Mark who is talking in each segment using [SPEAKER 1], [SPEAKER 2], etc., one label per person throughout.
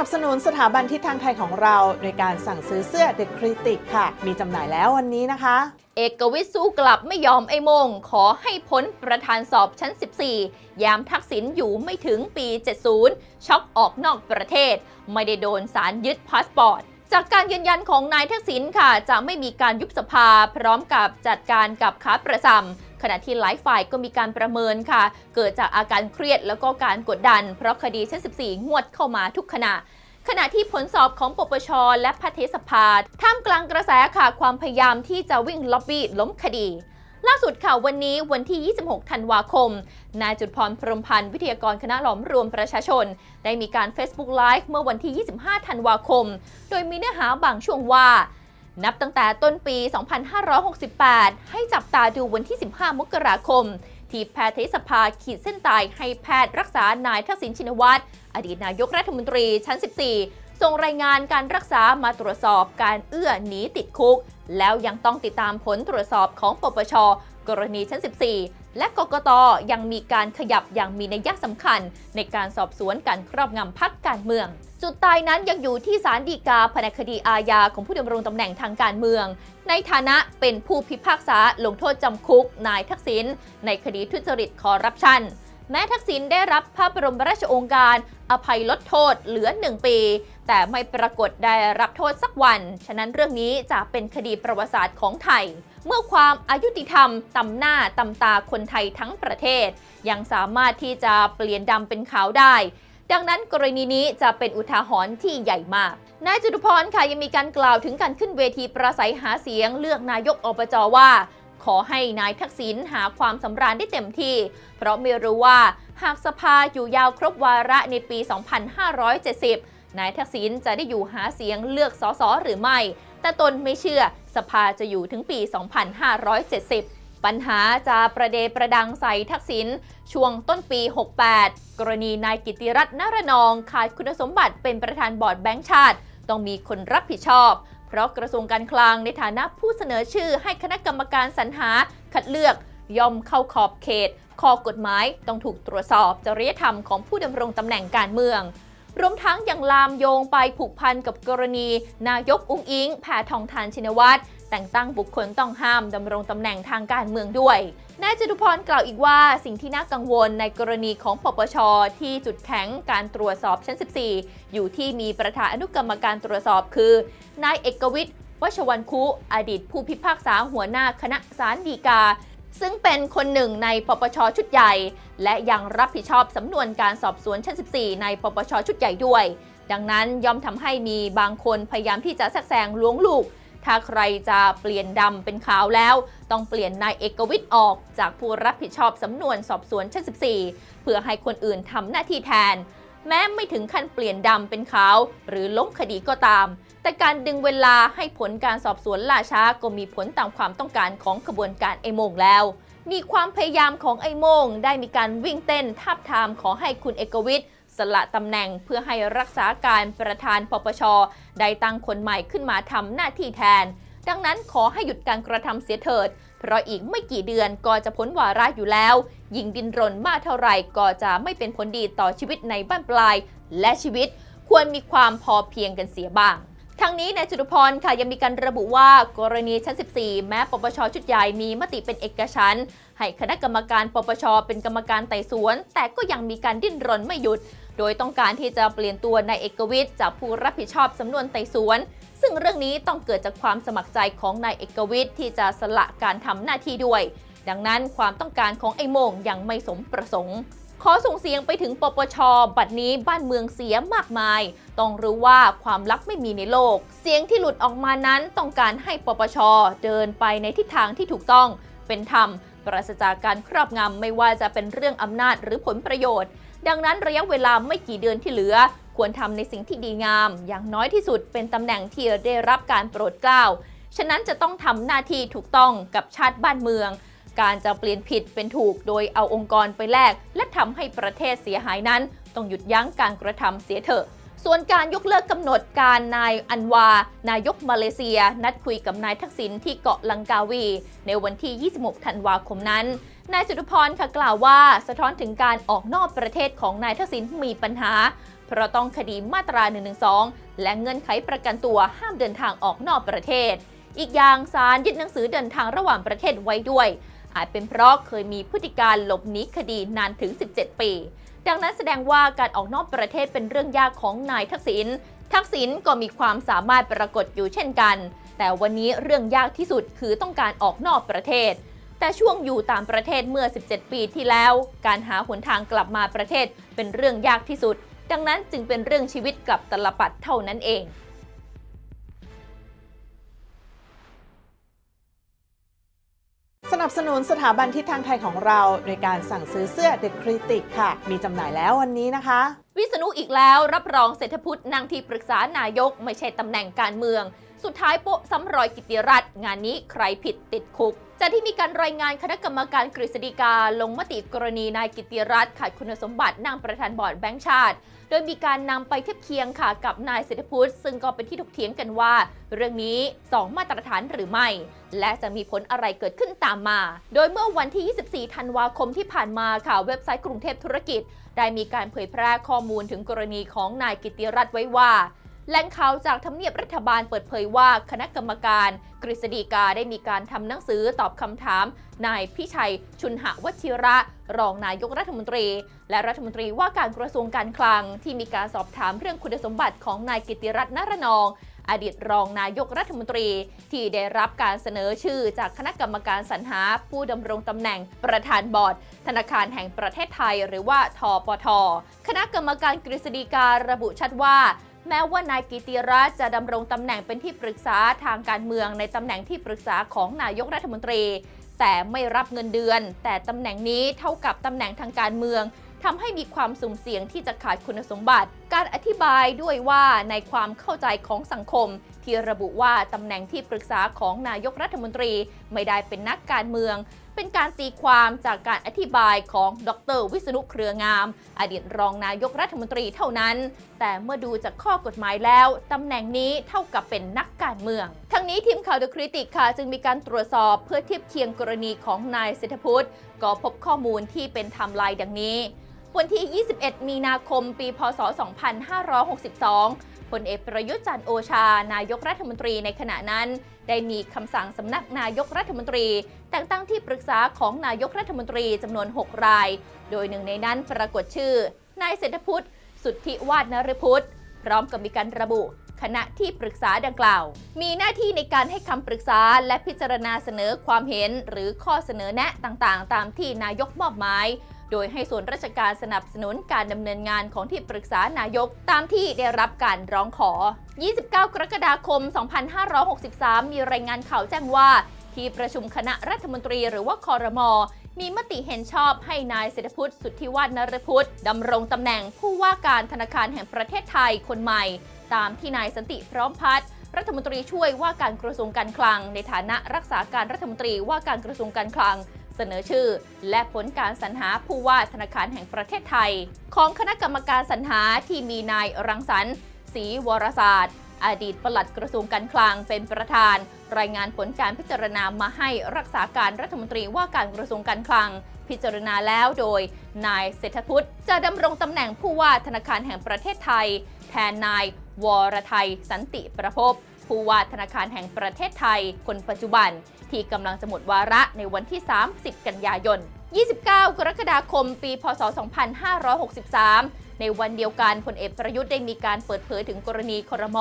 [SPEAKER 1] นับสนุนสถาบันทิศทางไทยของเราโดยการสั่งซื้อเสื้อ The Critic ค่ะ มีจำหน่ายแล้ววันนี้นะคะ
[SPEAKER 2] เอกวิทย์สู้กลับไม่ยอมไอ้มง ขอให้พ้นประธานสอบชั้น 14 ยามทักษิณอยู่ไม่ถึงปี 70 ช็อกออกนอกประเทศ ไม่ได้โดนสารยึดพาสปอร์ตจากการยืนยันของนายทักษิณค่ะ จะไม่มีการยุบสภาพร้อมกับจัดการกับค้าประจำ ขณะที่หลายฝ่ายก็มีการประเมินค่ะ เกิดจากอาการเครียดแล้วก็การกดดัน เพราะคดีชั้น 14 งวดเข้ามาทุกขณะขณะที่ผลสอบของปปช และพัทสภาท่ามกลางกระแสข่าวความพยายามที่จะวิ่งล็อบบี้ล้มคดี ล่าสุดค่ะวันนี้วันที่ 26 ธันวาคม นายจุดพรพรมพันธ์วิทยากรคณะหลอมรวมประชาชน ได้มีการ Facebook Live เมื่อวันที่ 25 ธันวาคม โดยมีเนื้อหาบางช่วงว่า นับตั้งแต่ต้นปี 2568 ให้จับตาดูวันที่ 15 มกราคม ที่แพทยสภาขีดเส้นตายให้แพทย์รักษานายทักษิณชินวัตร อดีตนายกรัฐมนตรีชั้น 14 ส่งรายงานการรักษามาตรวจสอบการเอื้อหนีติดคุก แล้วยังต้องติดตามผลตรวจสอบของปปช กรณีชั้น 14 และกกตยังมีการขยับอย่างมีนัยสำคัญ ในการสอบสวนการครอบงำพักการเมือง จุดตายนั้นยังอยู่ที่ศาลฎีกาแผนกคดีอาญาของผู้ดำรงตำแหน่งทางการเมือง ในฐานะเป็นผู้พิพากษาลงโทษจำคุก นายทักษิณในคดีทุจริตคอร์รัปชันแม้ทักษิณได้รับพระบรมราชโองการ อภัยลดโทษเหลือ 1 ปี แต่ไม่ปรากฏได้รับโทษสักวัน ฉะนั้นเรื่องนี้จะเป็นคดีประวัติศาสตร์ของไทย เมื่อความอายุติธรรมตำหน้าตำตาคนไทยทั้งประเทศ ยังสามารถที่จะเปลี่ยนดำเป็นขาวได้ ดังนั้นกรณีนี้จะเป็นอุทาหรณ์ที่ใหญ่มาก นายจตุพรค่ะยังมีการกล่าวถึงการขึ้นเวทีประสัยหาเสียงเลือกนายกอบจว่า ขอให้นายทักษิณหาความสำราญได้เต็มที่ เพราะไม่รู้ว่าหากสภาอยู่ยาวครบวาระในปี 2570 นายทักษิณจะได้อยู่หาเสียงเลือกสสหรือไม่ แต่ตนไม่เชื่อสภาจะอยู่ถึงปี 2570 ปัญหาจะประเดประดังใส่ทักษิณช่วงต้นปี 68 กรณีนายกิติรัตน์นารนอง ขาดคุณสมบัติเป็นประธานบอร์ดแบงก์ชาติ ต้องมีคนรับผิดชอบ เพราะกระทรวงการคลังในฐานะผู้เสนอชื่อให้คณะกรรมการสรรหาคัดเลือกย่อมเข้าขอบเขตข้อกฎหมายต้องถูกตรวจสอบจริยธรรมของผู้ดำรงตำแหน่งการเมือง รวมทั้งยังลามโยงไปผูกพันกับกรณี นายกอุ้งอิงแผ่ทองทานชินวัตร แต่งตั้งบุคคลต้องห้ามดำรงตำแหน่งทางการเมืองด้วย นายจตุพรกล่าวอีกว่าสิ่งที่น่ากังวลในกรณีของปปช ที่จุดแข็งการตรวจสอบชั้น 14 อยู่ที่มีประธานอนุกรรมการตรวจสอบคือนายเอกวิทย์วชวันคุ อดีตผู้พิพากษาหัวหน้าคณะศาลฎีกา ซึ่งเป็นคนหนึ่งในปปชชุดใหญ่ และยังรับผิดชอบสำนวนการสอบสวนชั้น 14 ในปปชชุดใหญ่ด้วย ดังนั้นย่อมทำให้มีบางคนพยายามที่จะแทรกแซงล้วงลูก ถ้าใครจะเปลี่ยนดำเป็นขาวแล้ว ต้องเปลี่ยนนายเอกวิทย์ออกจากผู้รับผิดชอบสำนวนสอบสวนชั้น14 เพื่อให้คนอื่นทำหน้าที่แทน แม้ไม่ถึงขั้นเปลี่ยนดำเป็นขาว หรือล้มคดีก็ตาม แต่การดึงเวลาให้ผลการสอบสวนล่าช้าก็มีผลตามความต้องการของขบวนการไอโมงแล้วมีความพยายามของไอโมง ได้มีการวิ่งเต้นทับทามขอให้คุณเอกวิทย์ สละตำแหน่งเพื่อให้รักษาการประธานปปช ได้ตั้งคนใหม่ขึ้นมาทำหน้าที่แทน ดังนั้นขอให้หยุดการกระทำเสียเถิด เพราะอีกไม่กี่เดือนก็จะพ้นวาระอยู่แล้ว ยิ่งดินรนมากเท่าไหร่ก็จะไม่เป็นผลดีต่อชีวิตในบ้านปลาย และชีวิตควรมีความพอเพียงกันเสียบ้างทั้งนี้นายจตุพรค่ะยังมีการระบุว่ากรณีชั้น 14 แม้ปปชชุดใหญ่มีมติเป็นเอกฉันท์ให้คณะกรรมการปปชเป็นกรรมการไต่สวน แต่ก็ยังมีการดิ้นรนไม่หยุด โดยต้องการที่จะเปลี่ยนตัวนายเอกวิทย์จากผู้รับผิดชอบสำนวนไต่สวน ซึ่งเรื่องนี้ต้องเกิดจากความสมัครใจของนายเอกวิทย์ที่จะสละการทำหน้าที่ด้วย ดังนั้นความต้องการของไอ้โมงยังไม่สมประสงค์ขอส่งเสียงไปถึงปปช บัดนี้บ้านเมืองเสียมากมาย ต้องรู้ว่าความลับไม่มีในโลก เสียงที่หลุดออกมานั้นต้องการให้ปปช เดินไปในทิศทางที่ถูกต้อง เป็นธรรม ปราศจากการครอบงำไม่ว่าจะเป็นเรื่องอำนาจหรือผลประโยชน์ ดังนั้นระยะเวลาไม่กี่เดือนที่เหลือ ควรทำในสิ่งที่ดีงาม อย่างน้อยที่สุดเป็นตำแหน่งที่ได้รับการโปรดเกล้า ฉะนั้นจะต้องทำหน้าที่ถูกต้องกับชาติบ้านเมือง การจะเปลี่ยนผิดเป็นถูกโดยเอาองค์กรไปแลกและทำให้ประเทศเสียหายนั้น ต้องหยุดยั้งการกระทำเสียเถอะส่วนการยกเลิกกำหนดการนายอันวา นายกมาเลเซีย นัดคุยกับนายทักษิณที่เกาะลังกาวี ในวันที่ 26 ธันวาคมนั้น นายจตุพรค่ะกล่าวว่าสะท้อนถึงการออกนอกประเทศของนายทักษิณมีปัญหาเพเพราะต้องคดีมาตรา 112 และเงื่อนไขประกันตัวห้ามเดินทางออกนอกประเทศ อีกอย่างศาลยึดหนังสือเดินทางระหว่างประเทศไว้ด้วย อาจเป็นเพราะเคยมีพฤติการหลบหนีคดีนานถึง 17 ปี ดังนั้นแสดงว่าการออกนอกประเทศเป็นเรื่องยากของนายทักษิณทักษิณก็มีความสามารถปรากฏอยู่เช่นกัน แต่วันนี้เรื่องยากที่สุดคือต้องการออกนอกประเทศ แต่ช่วงอยู่ต่างประเทศเมื่อ 17 ปีที่แล้ว การหาหนทางกลับมาประเทศเป็นเรื่องยากที่สุด ดังนั้นจึงเป็นเรื่องชีวิตกับตลปัดเท่านั้นเอง
[SPEAKER 1] สนับสนุนสถาบันทิศทางไทยของเราโดยการสั่งซื้อเสื้อ The Critic ค่ะ มีจำหน่ายแล้ววันนี้นะคะ
[SPEAKER 2] วิษณุอีกแล้วรับรองเศรษฐพุทธนางที่ปรึกษานายกไม่ใช่ตำแหน่งการเมือง สุดท้ายโปะซ้ำรอยกิติรัตน์งานนี้ใครผิดติดคุกจากที่มีการรายงานคณะกรรมการกฤษฎีกาลงมติกรณีนายกิติรัตน์ขาดคุณสมบัตินั่งประธานบอร์ดแบงก์ชาติ โดยมีการนำไปเทียบเคียงค่ะกับนายเศรษฐพุทธซึ่งก็เป็นที่ถกเถียงกันว่า เรื่องนี้ 2 มาตรฐานหรือไม่ และจะมีผลอะไรเกิดขึ้นตามมา โดยเมื่อวันที่ 24 ธันวาคมที่ผ่านมาค่ะเว็บไซต์กรุงเทพธุรกิจ ได้มีการเผยแพร่ข้อมูลถึงกรณีของนายกิตติรัตน์ไว้ว่า แหล่งข่าวจากทำเนียบรัฐบาลเปิดเผยว่าคณะกรรมการกฤษฎีกาได้มีการทำหนังสือตอบคำถาม นายพิชัย ชุนหวชิระ รองนายกรัฐมนตรี และรัฐมนตรีว่าการกระทรวงการคลัง ที่มีการสอบถามเรื่องคุณสมบัติของนายกิติรัตน์นรนองอดีตรองนายกรัฐมนตรี ที่ได้รับการเสนอชื่อจากคณะกรรมการสรรหาผู้ดำรงตำแหน่งประธานบอร์ด ธนาคารแห่งประเทศไทย หรือว่าทปท คณะกรรมการกฤษฎีการะบุชัดว่า แม้ว่านายกิติรัตน์จะดำรงตำแหน่งเป็นที่ปรึกษาทางการเมืองในตำแหน่งที่ปรึกษาของนายกรัฐมนตรี แต่ไม่รับเงินเดือน แต่ตำแหน่งนี้เท่ากับตำแหน่งทางการเมืองทำให้มีความสุ่มเสี่ยงที่จะขาดคุณสมบัติ การอธิบายด้วยว่าในความเข้าใจของสังคม ที่ระบุว่าตำแหน่งที่ปรึกษาของนายกรัฐมนตรีไม่ได้เป็นนักการเมือง เป็นการตีความจากการอธิบายของดร วิษณุเครืองาม อดีตรองนายกรัฐมนตรีเท่านั้น แต่เมื่อดูจากข้อกฎหมายแล้ว ตำแหน่งนี้เท่ากับเป็นนักการเมือง ทั้งนี้ทีมข่าว The Critic ค่ะ จึงมีการตรวจสอบเพื่อเทียบเคียงกรณีของนายเศรษฐพุทธก็พบข้อมูลที่เป็นไทม์ไลน์ดังนี้ วันที่ 21 มีนาคม ปี พศ 2562 พลเอกประยุทธ์จันโอชา นายกรัฐมนตรีในขณะนั้น ได้มีคำสั่งสำนักนายกรัฐมนตรี แต่งตั้งที่ปรึกษาของนายกรัฐมนตรีจำนวน 6 ราย โดยหนึ่งในนั้นปรากฏชื่อนายเศรษฐพุทธสุทธิวาดนฤพุทธพร้อมกับมีการระบุคณะที่ปรึกษาดังกล่าว มีหน้าที่ในการให้คำปรึกษาและพิจารณาเสนอความเห็นหรือข้อเสนอแนะต่างๆ ตามที่นายกมอบหมาย โดยให้ส่วนราชการสนับสนุนการดำเนินงานของที่ปรึกษานายกตามที่ได้รับการร้องขอ 29 กรกฎาคม 2563 มีรายงานข่าวแจ้งว่า ที่ประชุมคณะรัฐมนตรีหรือว่าคอรมอมีมติเห็นชอบให้นายเศรษฐพุทธสุทธิวาฒนรพุทธดำรงตำแหน่งผู้ว่าการธนาคารแห่งประเทศไทยคนใหม่ ตามที่นายสันติพร้อมพัฒน์รัฐมนตรีช่วยว่าการกระทรวงการคลัง ในฐานะรักษาการรัฐมนตรีว่าการกระทรวงการคลัง สนอชื่อ และผลการสรรหาผู้ว่าธนาคารแห่งประเทศไทย ของคณะกรรมการสรรหาที่มีนายรังสรรค์ศรีวรศาสตร์อดีตปลัดกระทรวงการคลังเป็นประธาน รายงานผลการพิจารณามาให้รักษาการรัฐมนตรีว่าการกระทรวงการคลัง พิจารณาแล้วโดย นายเศรษฐพุทธจะดำรงตำแหน่งผู้ว่าธนาคารแห่งประเทศไทย แทนนายวรไทยสันติประพบผู้ว่าธนาคารแห่งประเทศไทยคนปัจจุบัน ที่กำลังจะหมดวาระในวันที่ 30 กันยายน 29 กรกฎาคม ปี พศ 2563 ในวันเดียวกันพลเอกประยุทธ์ได้มีการเปิดเผยถึงกรณีครม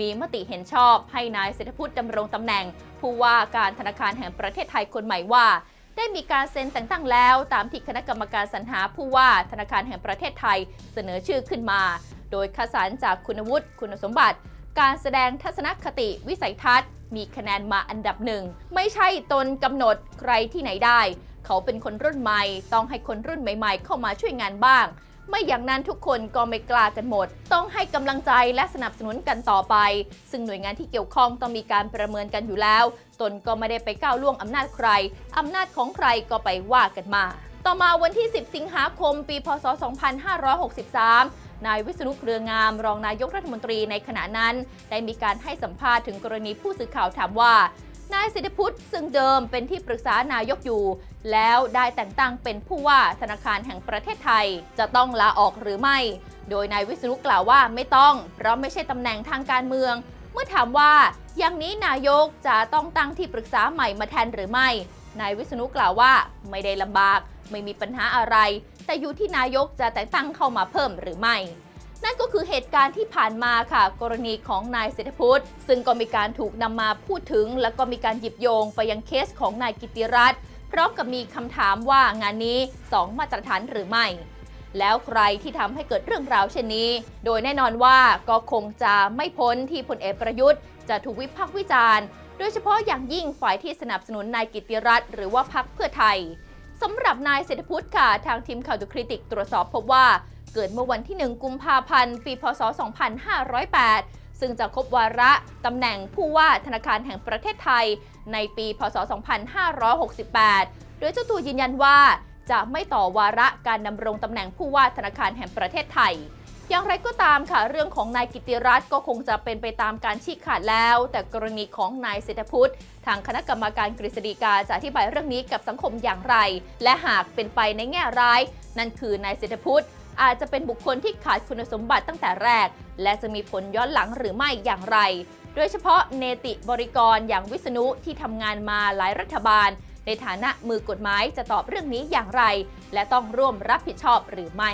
[SPEAKER 2] มีมติเห็นชอบให้นายเศรษฐพุทธดำรงตำแหน่ง ผู้ว่าการธนาคารแห่งประเทศไทยคนใหม่ว่าได้มีการเซ็นแต่งตั้งแล้ว ตามที่คณะกรรมการสรรหาผู้ว่าธนาคารแห่งประเทศไทยเสนอชื่อขึ้นมา โดยคัดสรรจากคุณวุฒิ คุณสมบัติ การแสดงทัศนคติ วิสัยทัศน์ มีคะแนนมาอันดับหนึ่ง ไม่ใช่ตนกำหนดใครที่ไหนได้ เขาเป็นคนรุ่นใหม่ ต้องให้คนรุ่นใหม่ ๆ เข้ามาช่วยงานบ้าง ไม่อย่างนั้นทุกคนก็ไม่กล้ากันหมด ต้องให้กำลังใจและสนับสนุนกันต่อไป ซึ่งหน่วยงานที่เกี่ยวข้องต้องมีการประเมินกันอยู่แล้ว ตนก็ไม่ได้ไปก้าวล่วงอำนาจใครอำนาจของใครก็ไปว่ากันมา ต่อมาวันที่ 10 สิงหาคม ปี พศ 2563 นายวิษณุเครืองาม รองนายกรัฐมนตรีในขณะนั้น ได้มีการให้สัมภาษณ์ถึงกรณีผู้สื่อข่าวถามว่านายเศรษฐพุทธซึ่งเดิมเป็นที่ปรึกษานายกอยู่ แล้วได้แต่งตั้งเป็นผู้ว่าธนาคารแห่งประเทศไทย จะต้องลาออกหรือไม่ โดยนายวิษณุกล่าวว่าไม่ต้อง เพราะไม่ใช่ตำแหน่งทางการเมือง เมื่อถามว่าอย่างนี้นายกจะต้องตั้งที่ปรึกษาใหม่มาแทนหรือไม่ นายวิษณุกล่าวว่าไม่ได้ลำบาก ไม่มีปัญหาอะไร แต่อยู่ที่นายกจะแต่งตั้งเข้ามาเพิ่มหรือไม่ นั่นก็คือเหตุการณ์ที่ผ่านมาค่ะ กรณีของนายเศรษฐพุทธซึ่งก็มีการถูกนำมาพูดถึง และก็มีการหยิบโยงไปยังเคสของนายกิติรัตน์พร้อมกับมีคำถามว่างานนี้ 2 มาตรฐานหรือไม่แล้วใครที่ทำให้เกิดเรื่องราวเช่นนี้ โดยแน่นอนว่าก็คงจะไม่พ้นที่พลเอกประยุทธ์ จะถูกวิพากษ์วิจารณ์ โดยเฉพาะอย่างยิ่งฝ่ายที่สนับสนุนนายกิติรัตน์หรือว่าพักเพื่อไทย สำหรับนายเศรษฐพุทธค่ะ ทางทีมข่าวดูคริติกตรวจสอบพบว่า เกิดเมื่อวันที่ 1 กุมภาพันธ์ ปี พศ 2508 ซึ่งจะครบวาระตำแหน่งผู้ว่าธนาคารแห่งประเทศไทย ในปี พศ 2568 โดยเจ้าตัวยืนยันว่าจะไม่ต่อวาระการดำรงตำแหน่งผู้ว่าธนาคารแห่งประเทศไทย อย่างไรก็ตามค่ะ เรื่องของนายกิติรัตน์ก็คงจะเป็นไปตามการชี้ขาดแล้ว แต่กรณีของนายเศรษฐพุทธทางคณะกรรมการกฤษฎีกาจะอธิบายเรื่องนี้กับสังคมอย่างไร และหากเป็นไปในแง่ร้าย นั่นคือนายเศรษฐพุทธอาจจะเป็นบุคคลที่ขาดคุณสมบัติตั้งแต่แรก และจะมีผลย้อนหลังหรือไม่อย่างไร โดยเฉพาะเนติบริกรอย่างวิษณุที่ทำงานมาหลายรัฐบาล ในฐานะมือกฎหมายจะตอบเรื่องนี้อย่างไร และต้องร่วมรับผิดชอบหรือไม่